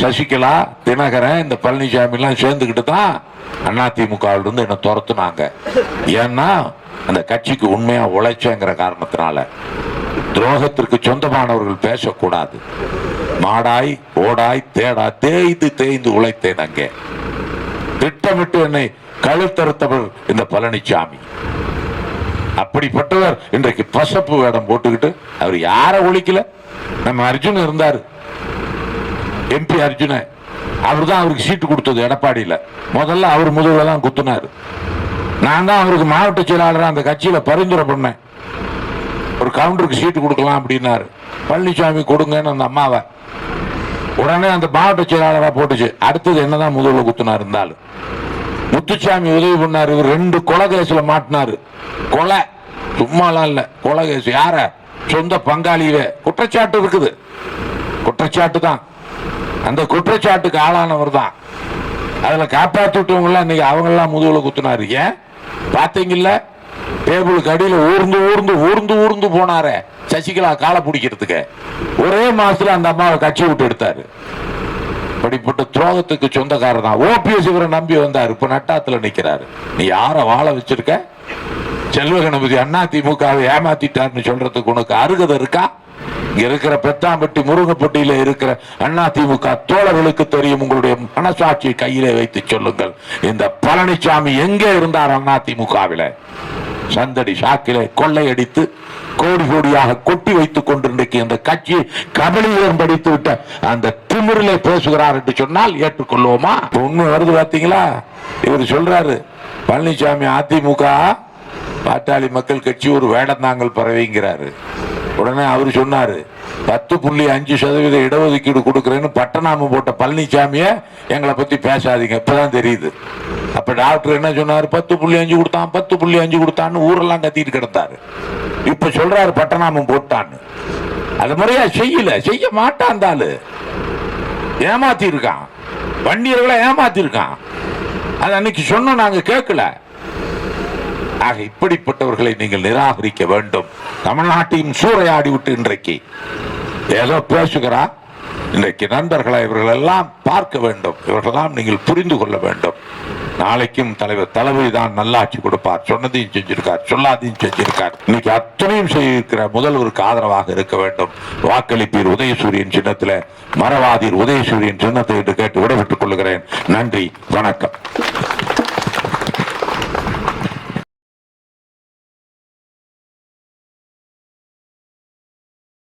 சசிகலா தினகரன் இந்த பழனிசாமி எல்லாம் சேர்ந்துக்கிட்டு தான் அதிமுகவில் இருந்து என்ன துரத்துனாங்க. ஏன்னா அந்த கட்சிக்கு உண்மையா உழைச்சேங்கிற காரணத்தினால. துரோகத்திற்கு சொந்தமானவர்கள் பேசக்கூடாது. மாடாய் ஓடாய் தேடா தேய்ந்து தேய்ந்து உழைத்தேன் அங்கே. திட்டமிட்டு என்னை கழுத்தறுத்தவர் இந்த பழனிசாமி. அப்படிப்பட்டவர் இன்றைக்கு பசப்பு வேடம் போட்டுக்கிட்டு அவர் யாரை ஒழிக்கல? நம்ம அர்ஜுன் இருந்தாரு. எம்பி அர்ஜுன அவர் தான் அவருக்கு சீட்டு கொடுத்தது எடப்பாடியில். முதல்ல அவர் முதுகுல தான் குத்துனார். நான் தான் அவருக்கு மாவட்ட செயலாளர் அந்த கட்சியில் பரிந்துரை பண்ணேன். ஒரு கவுண்டருக்கு சீட்டு கொடுக்கலாம் அப்படின்னாரு. பழனிசாமி கொடுங்கன்னு அந்த அம்மாவை. உடனே அந்த மாவட்ட செயலாளராக போட்டுச்சு. அடுத்தது என்னதான் முதல்ல குத்துனார் இருந்தாலும். முத்துசாமி உதவி பண்ணார். இவர் ரெண்டு கொலை கேஸில் மாட்டினார். கொலை. சும்மாலாம் இல்லை. கொலை கேஸ். யார? சொந்த பங்காளியவே குற்றச்சாட்டு இருக்குது. குற்றச்சாட்டு தான். அந்த குற்றச்சாட்டுக்கு ஆளானவர் தான். அதில் காப்பாற்றிட்டவங்களாம் இன்னைக்கு அவங்கெல்லாம் முதுகில் குத்துனாரு. ஏன்? பாத்தீங்கல்ல? டேபிளுக்கு அடியில் ஊர்ந்து ஊர்ந்து ஊர்ந்து ஊர்ந்து போனாரே சசிகலா காலை பிடிக்கிறதுக்கு. ஒரே மாசத்துல அந்த அம்மாவை கட்சி விட்டு எடுத்தாரு. அப்படிப்பட்ட துரோகத்துக்கு சொந்தக்காரர் தான். ஓபிஎஸ் இவரை நம்பி வந்தார். இப்ப நட்டாத்துல நிக்கிறாரு. நீ யார வாழ வச்சிருக்க? செல்வ கணபதி அண்ணா திமுகவை ஏமாத்திட்டார்னு சொல்றதுக்கு உனக்கு அருகதை இருக்கா? இங்க இருக்கிற பெத்தாம்பட்டி முருகப்பட்டியில இருக்கிற அண்ணா திமுக தோழர்களுக்கு தெரியும். உங்களுடைய மனசாட்சியை கையிலே வைத்து சொல்லுங்கள். இந்த பழனிசாமி எங்கே இருந்தார் அண்ணா திமுகவில சந்தடி சாக்கிலே கொள்ளையடித்து கோடி கோடியாக கொட்டி வைத்துக் கொண்டு இந்த கட்சியை கபலீகரம் படித்து விட்ட அந்த திமிரிலே பேசுகிறார் என்று சொன்னால் ஏற்றுக்கொள்வோமா? ஒண்ணு வருது பாத்தீங்களா? இவர் சொல்றாரு பழனிசாமி அதிமுக பாட்டாளி மக்கள் கட்சி ஒரு வேடந்தாங்கல் பறவைங்கிறாரு. உடனே அவர் சொன்னார் பத்து புள்ளி அஞ்சு சதவீத இடஒதுக்கீடு கொடுக்குறேன்னு பட்டநாமம் போட்ட பழனிசாமியை எங்களை பற்றி பேசாதீங்க இப்போதான் தெரியுது. அப்போ டாக்டர் என்ன சொன்னார் பத்து புள்ளி அஞ்சு கொடுத்தான் பத்து புள்ளி அஞ்சு கொடுத்தான்னு ஊரெல்லாம் கத்திட்டு கிடந்தார். இப்போ சொல்கிறாரு பட்டநாமம் போட்டான்னு. அது முறையாக செய்யல செய்ய மாட்டான் தாள் ஆளு. வண்டியர்களை ஏமாத்திருக்கான். அது அன்னைக்கு சொன்னோம் நாங்கள் கேட்கல. ஆக இப்படிப்பட்டவர்களை நீங்கள் நிராகரிக்க வேண்டும். தமிழ்நாட்டையும் சூறையாடி விட்டு இன்றைக்கு. ஏதோ பேசுகிறா? இன்றைக்கு நண்பர்களை இவர்கள் எல்லாம் பார்க்க வேண்டும். இவர்களெல்லாம் நீங்கள் புரிந்து கொள்ள வேண்டும். நாளைக்கும் தலைவர் தளபதி தான் நல்லாட்சி கொடுப்பார். சொன்னதையும் செஞ்சிருக்கார் சொல்லாதையும் செஞ்சிருக்கார். இன்னைக்கு அத்தனையும் செய்திருக்கிற முதல்வருக்கு ஆதரவாக இருக்க வேண்டும். வாக்களிப்பீர் உதயசூரியன் சின்னத்தில் மரவாதீர் உதயசூரியன் சின்னத்தை என்று கேட்டு விடைபெற்றுக் கொள்கிறேன். நன்றி வணக்கம்.